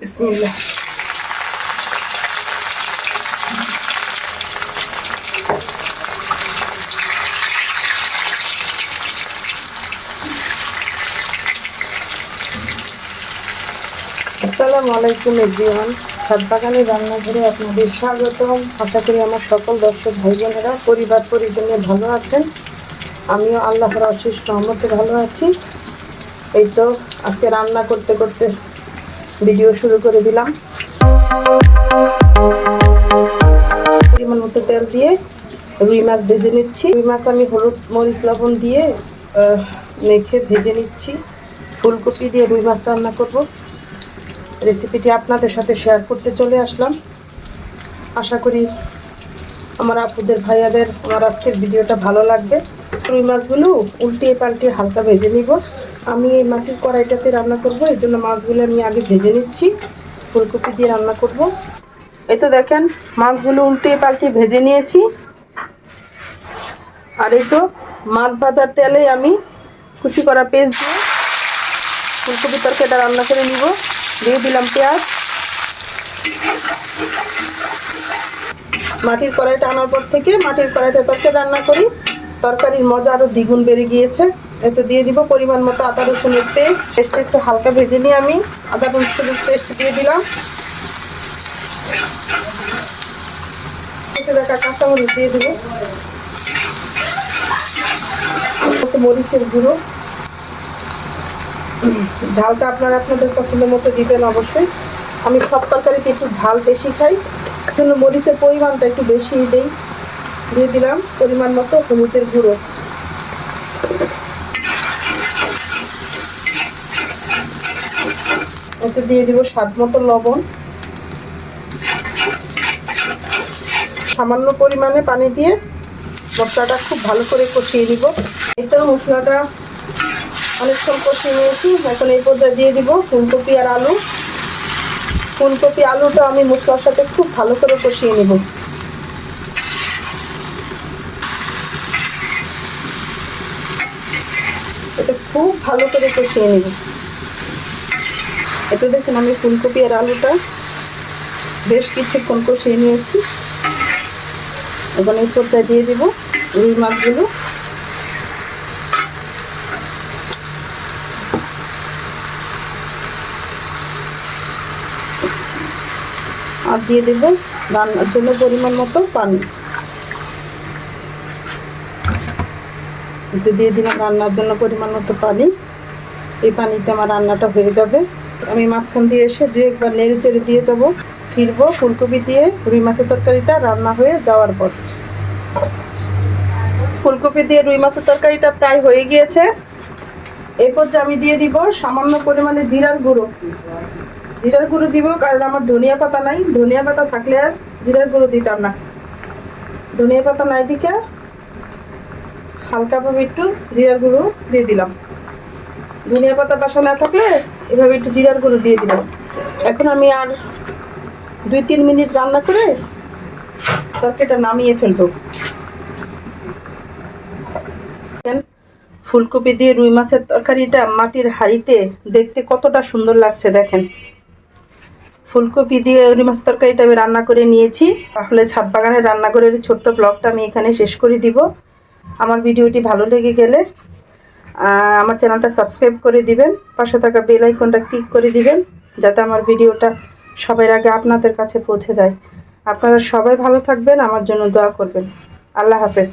বিসমিল্লাহ আসসালামু আলাইকুম, এভরিওয়ান। ছাদ বাগানের রান্নাঘরে আপনাদের স্বাগতম। আশা করি আমার সকল দর্শক ভাই বোনেরা পরিবার পরিজনে ভালো আছেন। আমিও আল্লাহর অশেষ রহমতে ভালো আছি। এই তো, আজকে রান্না করতে করতে ভিডিও শুরু করে দিলাম। পরিমাণ মতো তেল দিয়ে রুই মাছ ভেজে নিচ্ছি। রুই মাছ আমি হলুদ মরিচ লবণ দিয়ে মেখে ভেজে নিচ্ছি। ফুলকপি দিয়ে রুই মাছ রান্না করব। রেসিপিটি আপনাদের সাথে শেয়ার করতে চলে আসলাম। আশা করি আমার আপুদের, ভাইয়াদের, আমার আজকের ভিডিওটা ভালো লাগবে। রুই মাছগুলো উল্টিয়ে পাল্টিয়ে হালকা ভেজে নিব। আমি এই মাটির কড়াইটাতে রান্না করব, এই জন্য মাছগুলো আমি আগে ভেজে নিচ্ছি। ফুলকপি দিয়ে রান্না করব। এই তো দেখেন, মাছগুলো উল্টিয়ে পাল্টিয়ে ভেজে নিয়েছি। আর এই তো মাছ ভাজার তেলে আমি কুচি করা পেস্ট দিয়ে ফুলকপি তরকারিটা রান্না করে নিব। দিয়ে দিলাম পেঁয়াজ। মাটির কড়াইটা আনার পর থেকে মাটির কড়াইটা তরকারি রান্না করি। তরকারির মজা আরও দ্বিগুণ বেড়ে গিয়েছে। এতে দিয়ে দিব পরিমাণ মতো আদা রসুনের পেস্ট। পেস্টটা একটু হালকা ভেজে নিয়ে আমি আদা রসুনের পেস্ট দিয়ে দিলাম। কাঁচামরিচ দিয়ে মরিচের গুঁড়ো। ঝালটা আপনারা আপনাদের পছন্দ মতো দিবেন অবশ্যই। আমি সব তরকারিতে একটু ঝাল বেশি খাই। জন্য মরিচের পরিমাণটা একটু বেশি দিই। দিয়ে দিলাম পরিমাণ মতো হলুদের গুঁড়ো। এতে দিয়ে দিব স্বাদ মতো লবণ। সামান্য পরিমাণে পানি দিয়ে মশলাটা খুব ভালো করে কষিয়ে নিব। এটা মশলাটা অনেকক্ষণ কষিয়ে নিয়েছি। এখন এই পর্যায়ে দিয়ে দিব ফুলকপি আর আলু। ফুলকপি, আলুটা আমি মশলার সাথে খুব ভালো করে কষিয়ে নেব এটা খুব ভালো করে কষিয়ে নেব। এটা দেখুন আমি ফুলকপি আর আলুটা বেশ কিছুক্ষণ কষিয়ে নিয়েছি। এখন এই পর্যায়ে দিয়ে দিব রুই মাছগুলো। আর দিয়ে দেবো রান্নার জন্য পরিমাণ মতো পানি। এতে দিয়ে দিলাম রান্নার জন্য পরিমাণ মতো পানি। এই পানিতে আমার রান্নাটা হয়ে যাবে। আমি মাঝখান দিয়ে এসে দু একবার নেড়ে চেড়ে দিয়ে যাব। ফিরবো ফুলকপি দিয়ে রুই মাছের তরকারিটা রান্না হয়ে যাওয়ার পর। ফুলকপি দিয়ে রুই মাছের তরকারিটা প্রায় হয়ে গিয়েছে। এরপর যে আমি দিয়ে দিব সামান্য পরিমাণে জিরার গুঁড়ো। জিরার গুঁড়ো দিব কারণ আমার ধনিয়া পাতা নাই। ধনিয়া পাতা থাকলে আর জিরার গুঁড়ো দিতাম না। ধনিয়া পাতা নাই দিকে হালকাভাবে একটু জিরার গুঁড়ো দিয়ে দিলাম। ধনিয়া পাতা বাসা না থাকলে এভাবে একটু জিরার গুঁড়ো দিয়ে দিলাম। এখন আমি আর দুই তিন মিনিট রান্না করে তরকারিটা নামিয়ে ফেলব। ফুলকপি দিয়ে রুই মাছের তরকারিটা মাটির হাঁড়িতে দেখতে কতটা সুন্দর লাগছে, দেখেন। ফুলকপি দিয়ে রুই মাছ তরকারিটা আমি রান্না করে নিয়েছি। তাহলে ছাদ বাগানের রান্নাঘরের ছোট্ট ব্লগটা আমি এখানে শেষ করে দিব। আমার ভিডিওটি ভালো লেগে গেলে আমার চ্যানেলটা সাবস্ক্রাইব করে দিবেন, পাশে থাকা বেল আইকনটা ক্লিক করে দিবেন, যাতে আমার ভিডিওটা সবার আগে আপনাদের কাছে পৌঁছে যায়। আপনারা সবাই ভালো থাকবেন, আমার জন্য দোয়া করবেন। আল্লাহ হাফেজ।